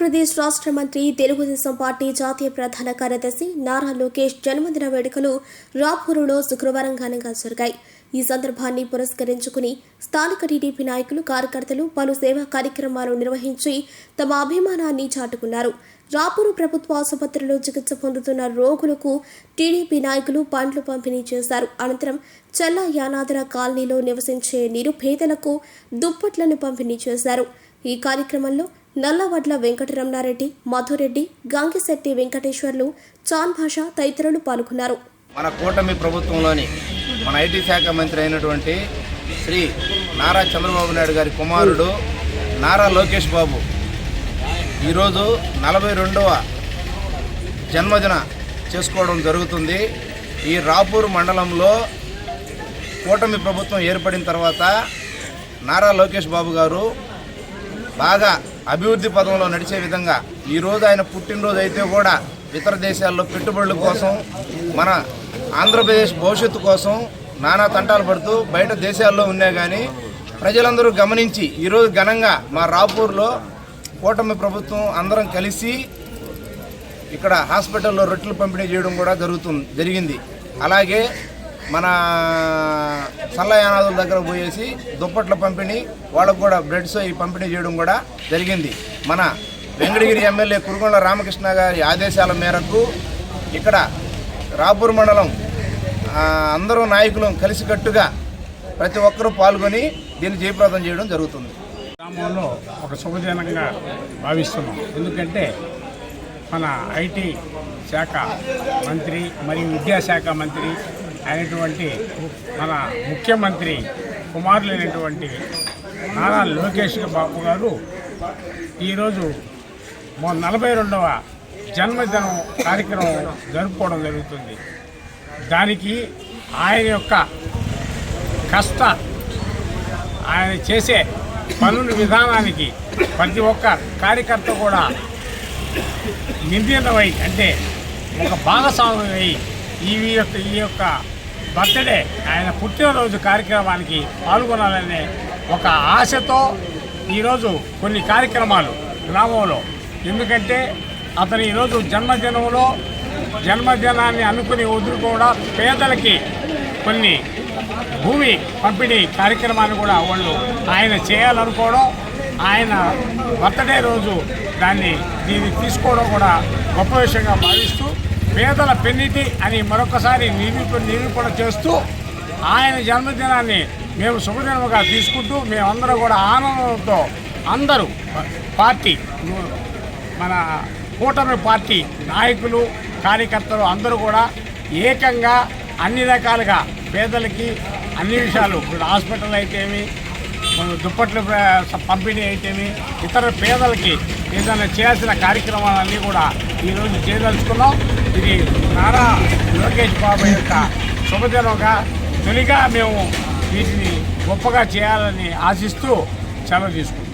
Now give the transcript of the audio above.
ఆంధ్రప్రదేశ్ రాష్ట్ర మంత్రి తెలుగుదేశం పార్టీ జాతీయ ప్రధాన కార్యదర్శి నారా లోకేష్ జన్మదిన వేడుకలు రాపూరులో శుక్రవారం ఘనంగా జరిగాయి. ఈ సందర్భాన్ని పురస్కరించుకుని స్థానిక టీడీపీ నాయకులు కార్యకర్తలు పలు సేవా కార్యక్రమాలు నిర్వహించి తమ అభిమానాన్ని చాటుకున్నారు. రాపూరు ప్రభుత్వ ఆసుపత్రిలో చికిత్స పొందుతున్న రోగులకు టీడీపీ నాయకులు పండ్లు పంపిణీ చేశారు. అనంతరం చల్ల యానాదర కాలనీలో నివసించే నిరుపేదలకు దుప్పట్లను పంపిణీ చేశారు. ఈ కార్యక్రమంలో నల్లవడ్ల వెంకటరమణారెడ్డి మధురెడ్డి గంగిశెట్టి వెంకటేశ్వర్లు చాన్ భాష తదితరులు పాల్గొన్నారు. మన కూటమి ప్రభుత్వంలోని మన ఐటీ శాఖ మంత్రి అయినటువంటి శ్రీ నారా చంద్రబాబు నాయుడు గారి కుమారుడు నారా లోకేష్ బాబు ఈరోజు నలభై రెండవ జన్మదిన చేసుకోవడం జరుగుతుంది. ఈ రాపూర్ మండలంలో కూటమి ప్రభుత్వం ఏర్పడిన తర్వాత నారా లోకేష్ బాబు గారు బాగా అభివృద్ధి పదంలో నడిచే విధంగా ఈరోజు ఆయన పుట్టినరోజు అయితే కూడా ఇతర దేశాల్లో పెట్టుబడుల కోసం మన ఆంధ్రప్రదేశ్ భవిష్యత్తు కోసం నానా తంటాలు పడుతూ బయట దేశాల్లో ఉన్నా కానీ ప్రజలందరూ గమనించి ఈరోజు ఘనంగా మా రాపూర్లో కూటమి ప్రభుత్వం అందరం కలిసి ఇక్కడ హాస్పిటల్లో రొట్టెలు పంపిణీ చేయడం కూడా జరుగుతుంది జరిగింది. అలాగే మన సల్లయానాదుల దగ్గర పోయేసి దుప్పట్ల పంపిణీ వాళ్ళకు కూడా బ్రెడ్స్ ఈ పంపిణీ చేయడం కూడా జరిగింది. మన వెంకటగిరి ఎమ్మెల్యే కురుగొండ రామకృష్ణ గారి ఆదేశాల మేరకు ఇక్కడ రాపూర్ మండలం అందరూ నాయకులు కలిసికట్టుగా ప్రతి ఒక్కరూ పాల్గొని దీన్ని జయప్రదం చేయడం జరుగుతుంది. గ్రామంలో ఒక శుభజనంగా భావిస్తున్నాం. ఎందుకంటే మన ఐటీ శాఖ మంత్రి మరియు విద్యాశాఖ మంత్రి అయినటువంటి మన ముఖ్యమంత్రి కుమారులైనటువంటి నారా లోకేష్ బాబు గారు ఈరోజు మొ నలభై రెండవ జన్మదినం కార్యక్రమం జరుపుకోవడం జరుగుతుంది. దానికి ఆయన యొక్క కష్ట ఆయన చేసే పనుల విధానానికి ప్రతి ఒక్క కార్యకర్త కూడా నిర్ణయమై అంటే ఒక భాగస్వామ్యమై ఈ యొక్క ఈ యొక్క బర్త్డే. ఆయన పుట్టినరోజు కార్యక్రమానికి పాల్గొనాలనే ఒక ఆశతో ఈరోజు కొన్ని కార్యక్రమాలు గ్రామంలో. ఎందుకంటే అతను ఈరోజు జన్మదినంలో జన్మదినాన్ని అనుకుని వదులుకోవడా పేదలకి కొన్ని భూమి పంపిణీ కార్యక్రమాన్ని కూడా వాళ్ళు ఆయన చేయాలనుకోవడం ఆయన బర్త్డే రోజు దాన్ని దీన్ని తీసుకోవడం కూడా గొప్ప విషయంగా భావిస్తూ పేదల పెన్నిటి అని మరొకసారి నిరూపణ నిరూపణ చేస్తూ ఆయన జన్మదినాన్ని మేము శుభదినముగా తీసుకుంటూ మేమందరం కూడా ఆనందంతో అందరూ పార్టీ మన కూటమి పార్టీ నాయకులు కార్యకర్తలు అందరూ కూడా ఏకంగా అన్ని రకాలుగా పేదలకి అన్ని విషయాలు ఇప్పుడు హాస్పిటల్ అయితేమి దుప్పట్లు పంపిణీ అయితేమి ఇతర పేదలకి ఏదైనా చేయాల్సిన కార్యక్రమాలన్నీ కూడా ఈరోజు చేయదలుచుకున్నాం. ఇది నారా లోకేష్ బాబు యొక్క శుభదినంగా తొలిగా మేము వీటిని గొప్పగా చేయాలని ఆశిస్తూ సెలవు తీసుకుంటాం